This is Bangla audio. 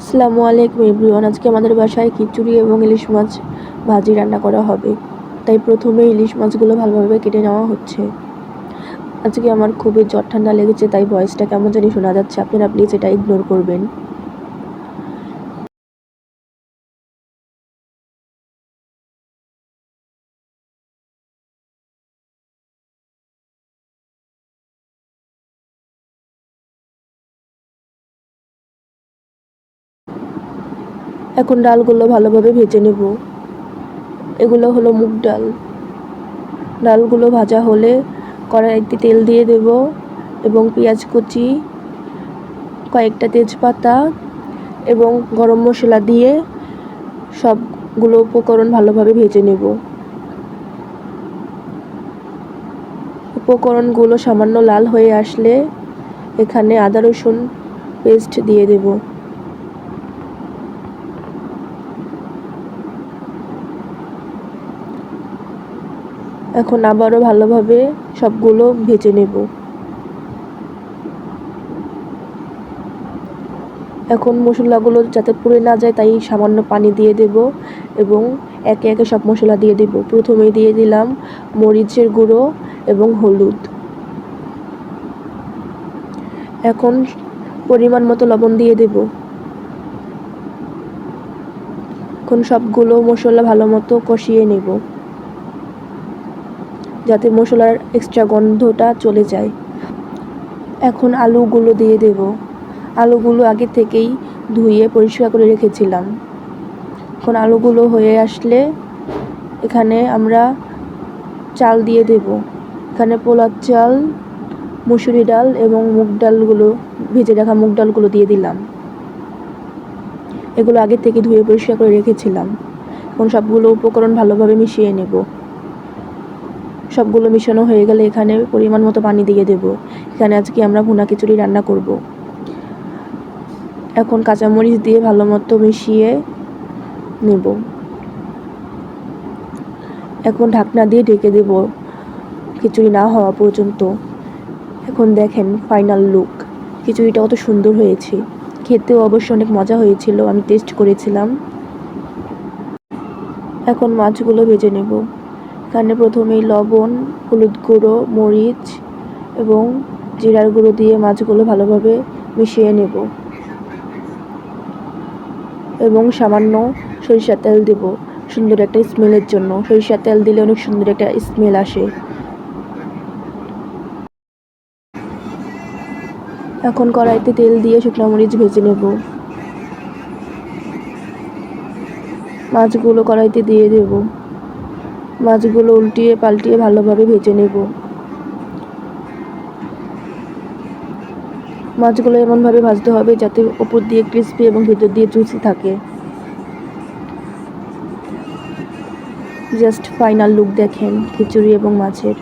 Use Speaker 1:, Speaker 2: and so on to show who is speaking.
Speaker 1: আসসালামু আলাইকুম এভরিওয়ান। আজকে আমাদের বাসায় খিচুড়ি এবং ইলিশ মাছ ভাজি রান্না করা হবে। তাই প্রথমে ইলিশ মাছগুলো ভালোভাবে কেটে নেওয়া হচ্ছে। আজকে আমার খুবই জ্বর ঠান্ডা লেগেছে, তাই ভয়েসটা কেমন জানি শোনা যাচ্ছে। আপনারা প্লিজ এটা ইগনোর করবেন। এখন ডালগুলো ভালোভাবে ভেজে নেব। এগুলো হলো মুগ ডাল। ডালগুলো ভাজা হলে কড়াইতে তেল দিয়ে দেব এবং পেঁয়াজ কুচি, কয়েকটা তেজপাতা এবং গরম মশলা দিয়ে সবগুলো উপকরণ ভালোভাবে ভেজে নেব। উপকরণগুলো সামান্য লাল হয়ে আসলে এখানে আদা রসুন পেস্ট দিয়ে দেবো। এখন আবারও ভালোভাবে সবগুলো ভেজে নেব। এখন মশলাগুলো যাতে পুড়ে না যায় তাই সামান্য পানি দিয়ে দেব এবং একে একে সব মশলা দিয়ে দেব। প্রথমে দিয়ে দিলাম মরিচের গুঁড়ো এবং হলুদ। এখন পরিমাণ মতো লবণ দিয়ে দেব। এখন সবগুলো মশলা ভালো মতো কষিয়ে নেব। যাতে মশলার এক্সট্রা গন্ধটা চলে যায়। এখন আলুগুলো দিয়ে দেব। আলুগুলো আগে থেকেই ধুয়ে পরিষ্কার করে রেখেছিলাম। এখন আলুগুলো হয়ে আসলে এখানে আমরা চাল দিয়ে দেব। এখানে পোলার চাল, মুসুরি ডাল এবং মুগ ডালগুলো, ভেজে রাখা মুগ ডালগুলো দিয়ে দিলাম। এগুলো আগে থেকে ধুয়ে পরিষ্কার করে রেখেছিলাম। এখন সবগুলো উপকরণ ভালোভাবে মিশিয়ে নেব। সবগুলো মিশানো হয়ে গেলে এখানে পরিমাণ মতো পানি দিয়ে দেব। এখানে আজকে আমরা ভুনা খিচুড়ি রান্না করব। এখন কাঁচামরিচ দিয়ে ভালো মতো মিশিয়ে নেব। এখন ঢাকনা দিয়ে ঢেকে দেব খিচুড়ি না হওয়া পর্যন্ত। এখন দেখেন ফাইনাল লুক। খিচুড়িটা কত সুন্দর হয়েছে। খেতেও অবশ্য অনেক মজা হয়েছিল, আমি টেস্ট করেছিলাম। এখন মাছগুলো ভেজে নেব। এখানে প্রথমেই লবণ, হলুদ গুঁড়ো, মরিচ এবং জিরার গুঁড়ো দিয়ে মাছগুলো ভালোভাবে মিশিয়ে নেব। এবং সামান্য সরিষার তেল দেব। সুন্দর একটা স্মেলের জন্য। সরিষার তেল দিলে অনেক সুন্দর একটা স্মেল আসে। এখন কড়াইতে তেল দিয়ে শুকনো মরিচ ভেজে নেব। মাছগুলো কড়াইতে দিয়ে দেব। মাছগুলো উল্টিয়ে পাল্টিয়ে ভালোভাবে ভেজে নেব। মাছগুলো এমনভাবে ভাজতে হবে যাতে ওপর দিয়ে ক্রিস্পি এবং ভেতর দিয়ে জুসি থাকে। জাস্ট ফাইনাল লুক দেখেন খিচুড়ি এবং মাছের।